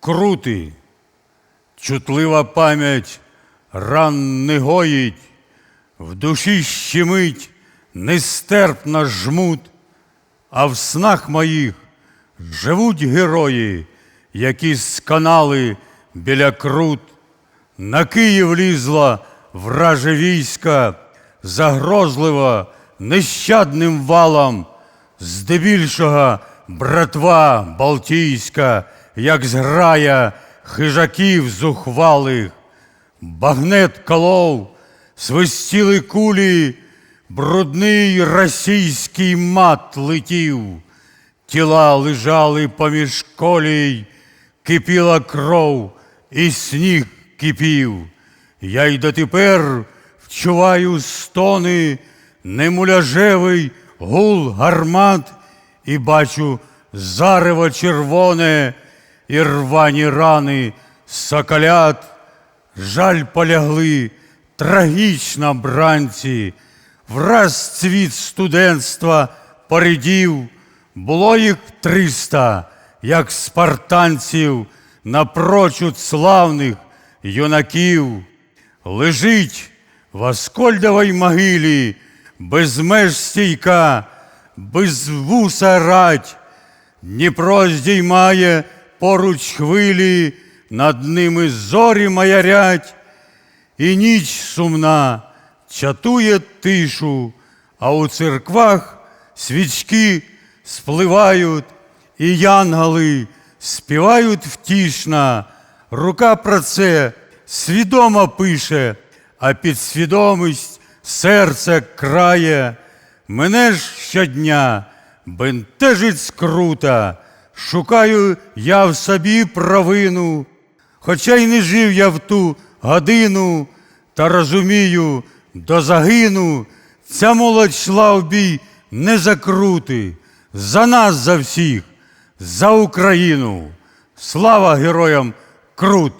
Крути, чутлива пам'ять ран не гоїть, в душі щемить нестерпна жмут, а в снах моїх живуть герої, які сканали біля крут. На Київ лізла враже війська, загрозлива нещадним валом, здебільшого братва Балтійська, як зграя хижаків зухвалих, багнет колов, свистіли кулі, брудний російський мат летів, тіла лежали поміж колій, кипіла кров, і сніг кипів. Я й дотепер вчуваю стони, немуляжевий гул гармат, і бачу зарево червоне і рвані рани соколят. Жаль полягли трагічно бранці, враз цвіт студентства поридів, було їх триста, як спартанців, напрочуд славних юнаків. Лежить в Аскольдовій могилі, без меж стійка, без вуса рать, Дніпро здіймає поруч хвилі, над ними зорі маярять, і ніч сумна чатує тишу, а у церквах свічки спливають, і янголи співають втішно. Рука про це свідомо пише, а підсвідомість серце крає. Мене ж щодня бентежить скрута, шукаю я в собі провину, хоча й не жив я в ту годину, та розумію, до загину ця молодь йшла в бій не за крути, за нас за всіх, за Україну. Слава героям Крут!